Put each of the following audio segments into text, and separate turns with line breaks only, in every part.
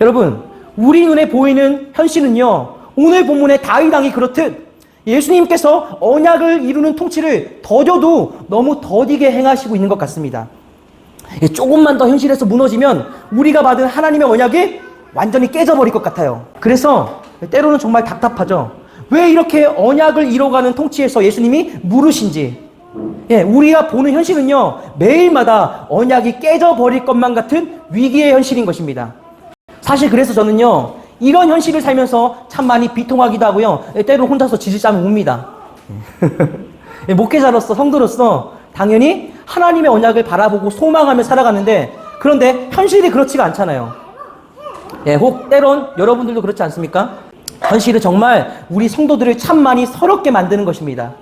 여러분, 우리 눈에 보이는 현실은요, 오늘 본문의 다윗 왕이 그렇듯 예수님께서 언약을 이루는 통치를 더뎌도 너무 더디게 행하시고 있는 것 같습니다. 예, 조금만 더 현실에서 무너지면 우리가 받은 하나님의 언약이 완전히 깨져버릴 것 같아요. 그래서 때로는 정말 답답하죠. 왜 이렇게 언약을 이뤄가는 통치에서 예수님이 물으신지. 예, 우리가 보는 현실은요, 매일마다 언약이 깨져버릴 것만 같은 위기의 현실인 것입니다. 사실 그래서 저는요, 이런 현실을 살면서 참 많이 비통하기도 하고요, 예, 때로 혼자서 지질잠을 웁니다. 예, 목회자로서, 성도로서 당연히 하나님의 언약을 바라보고 소망하며 살아가는데, 그런데 현실이 그렇지가 않잖아요. 예, 혹 때론 여러분들도 그렇지 않습니까? 현실은 정말 우리 성도들을 참 많이 서럽게 만드는 것입니다.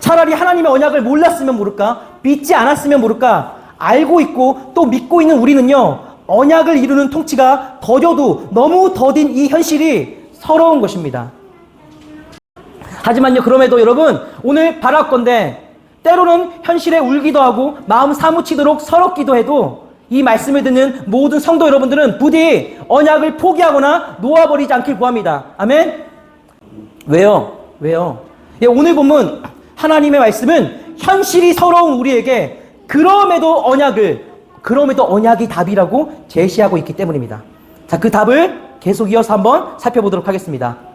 차라리 하나님의 언약을 몰랐으면 모를까, 믿지 않았으면 모를까, 알고 있고 또 믿고 있는 우리는요, 언약을 이루는 통치가 더뎌도 너무 더딘 이 현실이 서러운 것입니다. 하지만요, 그럼에도 여러분, 오늘 바랄 건데, 때로는 현실에 울기도 하고, 마음 사무치도록 서럽기도 해도, 이 말씀을 듣는 모든 성도 여러분들은 부디 언약을 포기하거나 놓아버리지 않길 구합니다. 아멘? 왜요? 왜요? 예, 오늘 보면 하나님의 말씀은 현실이 서러운 우리에게 그럼에도 언약을, 그럼에도 언약이 답이라고 제시하고 있기 때문입니다. 자, 그 답을 계속 이어서 한번 살펴보도록 하겠습니다.